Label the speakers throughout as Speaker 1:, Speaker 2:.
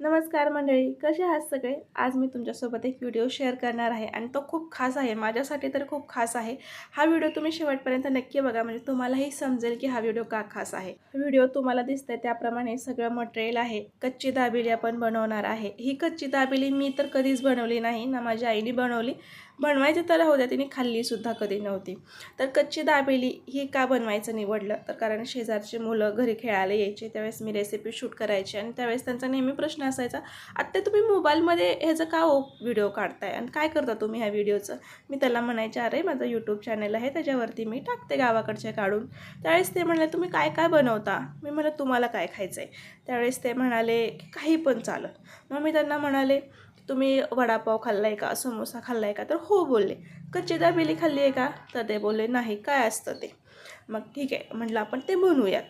Speaker 1: नमस्कार मंडळी कसे आहात सगळे? आज मी तुमच्यासोबत एक व्हिडिओ शेअर करणार आहे आणि तो खूप खास आहे माझ्यासाठी तर खूप खास आहे. हा व्हिडिओ तुम्ही शेवटपर्यंत नक्की बघा म्हणजे तुम्हालाही समजेल की हा व्हिडिओ का खास आहे. व्हिडिओ तुम्हाला दिसतंय त्याप्रमाणे सगळं मटेरियल आहे कच्ची दाबेली आपण बनवणार आहे. ही कच्ची दाबेली मी तर कधीच बनवली नाही ना माझ्या आईने बनवली बनवायची तर होत्या तिने खाल्लीसुद्धा कधी नव्हती. तर कच्ची दाबेली ही का बनवायचं निवडलं? तर कारण शेजारची मुलं घरी खेळायला यायचे त्यावेळेस मी रेसिपी शूट करायची आणि त्यावेळेस त्यांचा नेहमी प्रश्न असायचा आत्ता तुम्ही मोबाईलमध्ये ह्याचं का हो ओ व्हिडिओ काढताय? आणि काय करता तुम्ही ह्या व्हिडिओचं मी त्याला म्हणायचे अरे माझं यूट्यूब चॅनल आहे त्याच्यावरती मी टाकते गावाकडचे काढून. त्यावेळेस ते म्हणाले तुम्ही काय काय बनवता? मी म्हणलं तुम्हाला काय खायचं आहे त्यावेळेस ते म्हणाले की काही पण चालत. मग मी त्यांना म्हणाले तुम्ही वडापाव खाल्ला आहे का? समोसा खाल्ला आहे का? तर हो बोलले. कच्ची दाबेली खाल्ली आहे का? तर ते बोलले नाही काय असतं ते? मग ठीक आहे म्हटलं आपण ते बनवूयात.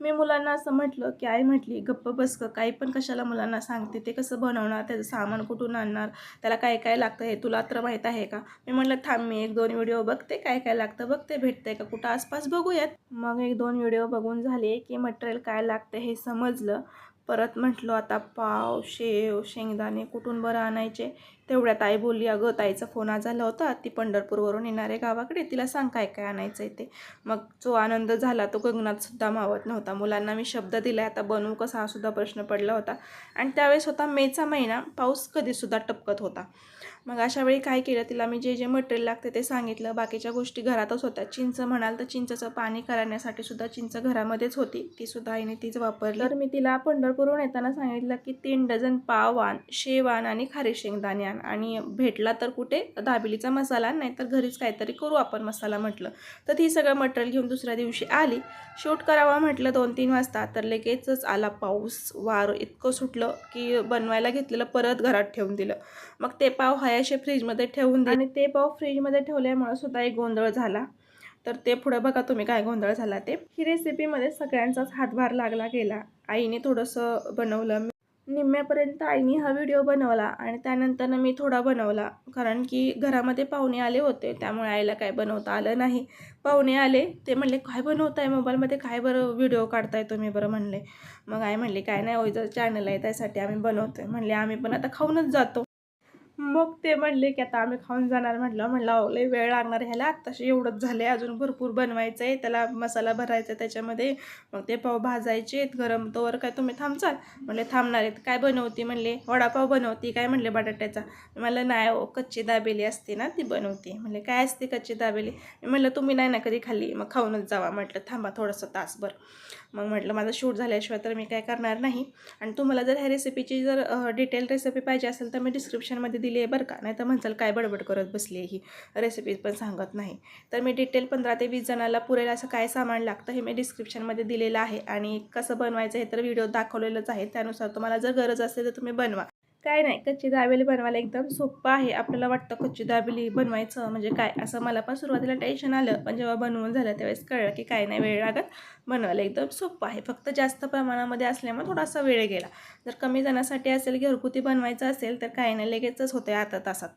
Speaker 1: मी मुलांना असं म्हटलं की आई म्हटली गप्प बसकं काही पण कशाला मुलांना सांगते ते कसं बनवणार त्याचं सामान कुठून आणणार त्याला काय काय लागतं हे तुला तर माहीत आहे का? मी म्हटलं थांब मी एक दोन व्हिडिओ बघते काय काय लागतं बघते भेटतंय का कुठं आसपास बघूयात. मग एक दोन व्हिडिओ बघून झाले की मटेरियल काय लागतं हे समजलं. परत म्हटलो आता पाव शेव शेंगदाणे कुठून बरं आणायचे? तेवढ्यात आई बोलली अगं ताईचा फोन आज आला होता. ती पंढरपूरवरून येणार आहे गावाकडे. तिला सांग काय काय आणायचं आहे ते. मग जो आनंद झाला तो गगनातसुद्धा मावत नव्हता. मुलांना मी शब्द दिला आता बनवू कसा हा सुद्धा प्रश्न पडला होता. आणि त्यावेळेस होता मेचा महिना. पाऊस कधीसुद्धा टपकत होता. मग अशा वेळी काय केलं? तिला मी जे जे मटेरियल लागते ते सांगितलं. बाकीच्या गोष्टी घरातच होत्या. चिंच म्हणाल तर चिंचचं पाणी करण्यासाठी सुद्धा चिंच घरामध्येच होती. ती सुद्धा आईने तीच वापरली. तर मी तिला पंढरपूरहून येताना सांगितलं की तीन डझन पाव आण आणि खारी शेंगदाणे आण. आणि भेटला तर कुठे? दाबिलीचा मसाला नाहीतर घरीच काहीतरी करू आपण मसाला म्हटलं. तर ती सगळं मटेरियल घेऊन दुसऱ्या दिवशी आली. शूट करावा म्हटलं दोन तीन वाजता. तर लगेचच आला पाऊस वार इतकं सुटलं की बनवायला घेतलेलं परत घरात ठेवून दिलं. मग ते पाव हयाशे फ्रीजमध्ये ठेवून दिले आणि ते पाव फ्रीजमध्ये ठेवल्यामुळं सुद्धा एक गोंधळ झाला. तर ते पुढं बघा तुम्ही काय गोंधळ झाला ते. ही रेसिपीमध्ये सगळ्यांचाच हातभार लागला गेला. आईने थोडंसं बनवलं. निम्म्यापर्यंत आईने हा व्हिडिओ बनवला आणि त्यानंतर मी थोडा बनवला. कारण की घरामध्ये पाहुणे आले होते त्यामुळे आईला काय बनवता आलं नाही. पाहुणे आले ते म्हणले काय बनवताय मोबाईलमध्ये? काय बरं व्हिडिओ काढताय तुम्ही बरं? म्हणले. मग आई म्हणले काय नाही ओझं चॅनल आहे त्यासाठी आम्ही बनवतोय. म्हणले आम्ही पण आता खाऊनच जातो. मग ते म्हणले की आता आम्ही खाऊन जाणार म्हटलं. म्हणलं लय वेळ लागणार ह्याला. आत्ताशी एवढंच झाले अजून भरपूर बनवायचं आहे त्याला मसाला भरायचा त्याच्यामध्ये. मग ते पाव भाजायचे गरम तोवर काय तुम्ही थांबचाल? म्हणले थांबणार आहेत. काय बनवती? म्हणले वडापाव बनवती काय? म्हणले बटाट्याचा. मला नाही हो कच्ची दाबेली असते ना ती बनवते. म्हणले काय असते कच्ची दाबेली? म्हणलं तुम्ही नाही ना कधी खाल्ली? मग खाऊनच जावा. म्हटलं थांबा थोडंसं तासभर. मग म्हटलं माझं शूट झाल्याशिवाय तर मी काय करणार नाही. आणि तुम्हाला जर ह्या रेसिपीची जर डिटेल रेसिपी पाहिजे असेल तर मी डिस्क्रिप्शनमध्ये दिली आहे बरं का. नाही तर म्हणचाल काय बडबड करत बसली आहे ही? रेसिपी पण सांगत नाही. तर मी डिटेल पंधरा ते वीस जणाला पुरेल असं काय सामान लागतं हे मी डिस्क्रिप्शनमध्ये दिलेलं आहे. आणि कसं बनवायचं हे तर व्हिडिओ दाखवलेलंच आहे. त्यानुसार तुम्हाला जर गरज असेल तर तुम्ही बनवा. काय नाही कच्ची दाबेली बनवायला एकदम सोपं आहे. आपल्याला वाटतं कच्ची दाबेली बनवायचं म्हणजे काय? असं मला पण सुरुवातीला टेन्शन आलं. पण जेव्हा बनवून झालं त्यावेळेस कळलं की काय नाही वेळ लागत बनवायला. एकदम सोपं आहे. फक्त जास्त प्रमाणामध्ये असल्यामुळे थोडासा वेळ गेला. जर कमी जणांसाठी असेल घरगुती बनवायचं असेल तर काय नाही लगेचच होते आता तासात.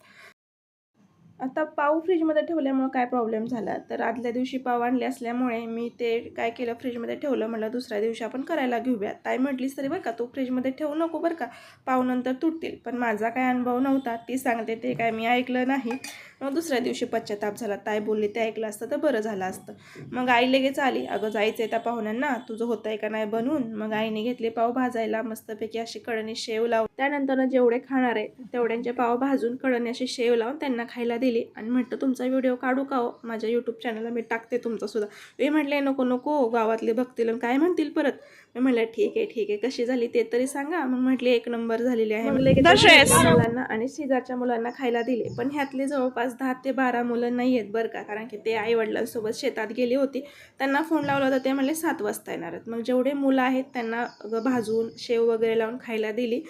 Speaker 1: आता पाव फ्रीजमध्ये ठेवल्यामुळं काय प्रॉब्लेम झाला? तर आदल्या दिवशी पाव आणले असल्यामुळे मी ते काय केलं? फ्रीजमध्ये ठेवलं म्हटलं दुसऱ्या दिवशी आपण करायला घेऊया ताई म्हटलीस तरी बरं का तू फ्रीजमध्ये ठेवू नको बरं का पाव नंतर तुटतील. पण माझा काय अनुभव नव्हता ती सांगते ते काय मी ऐकलं नाही. मग दुसऱ्या दिवशी पश्चाताप झाला. ताई बोलली ते ऐकलं असतं तर बरं झालं असतं. मग आई लगेच आली अगं जायचं आहे त्या पाहुण्यांना तुझं होतं आहे का नाही बनवून? मग आईने घेतले पाव भाजायला मस्तपैकी अशी कडणी शेव लावून त्यानंतर जेवढे खाणार आहे तेवढ्यांचे पाव भाजून कडणी अशी शेव लावून त्यांना खायला दिली आणि म्हटलं तुमचा व्हिडिओ काढू का हो? माझ्या यूट्यूब चॅनलला मी टाकते तुमचा सुद्धा. मी म्हटले नको नको गावातले बघतील काय म्हणतील परत? मी म्हटलं ठीक आहे ठीक आहे कशी झाली ते तरी सांगा. मग म्हटले एक नंबर झालेली आहे. मुलांना आणि शेजारच्या मुलांना खायला दिले. पण ह्यातले जवळपास दहा ते बारा मुलं नाही आहेत बरं का कारण की ते आई वडिलांसोबत शेतात गेली होती. त्यांना फोन लावला होता ते म्हणले सात वाजता येणार आहेत. मग जेवढे मुलं आहेत त्यांना भाजून शेव वगैरे लावून खायला दिली.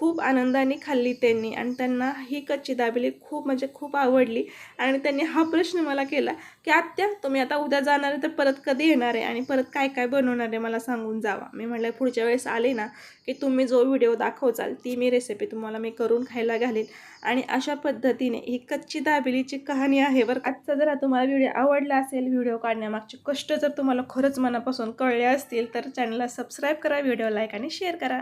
Speaker 1: खूप आनंदाने खाल्ली त्यांनी आणि त्यांना ही कच्ची दाबेली खूप म्हणजे खूप आवडली. आणि त्यांनी हा प्रश्न मला केला की आत्या तुम्ही आता उद्या जाणार आहे तर परत कधी येणार आहे आणि परत काय काय बनवणार आहे मला सांगून जावा. मी म्हटलं पुढच्या वेळेस आले ना की तुम्ही जो व्हिडिओ दाखवचाल ती मी रेसिपी तुम्हाला मी करून खायला घालेन. आणि अशा पद्धतीने ही कच्ची दाबेलीची कहाणी आहे बरं आजचा जर तुम्हाला व्हिडिओ आवडला असेल व्हिडिओ काढण्यामागचे कष्ट जर तुम्हाला खरंच मनापासून कळले असतील तर चॅनलला सबस्क्राईब करा व्हिडिओ लाईक आणि शेअर करा.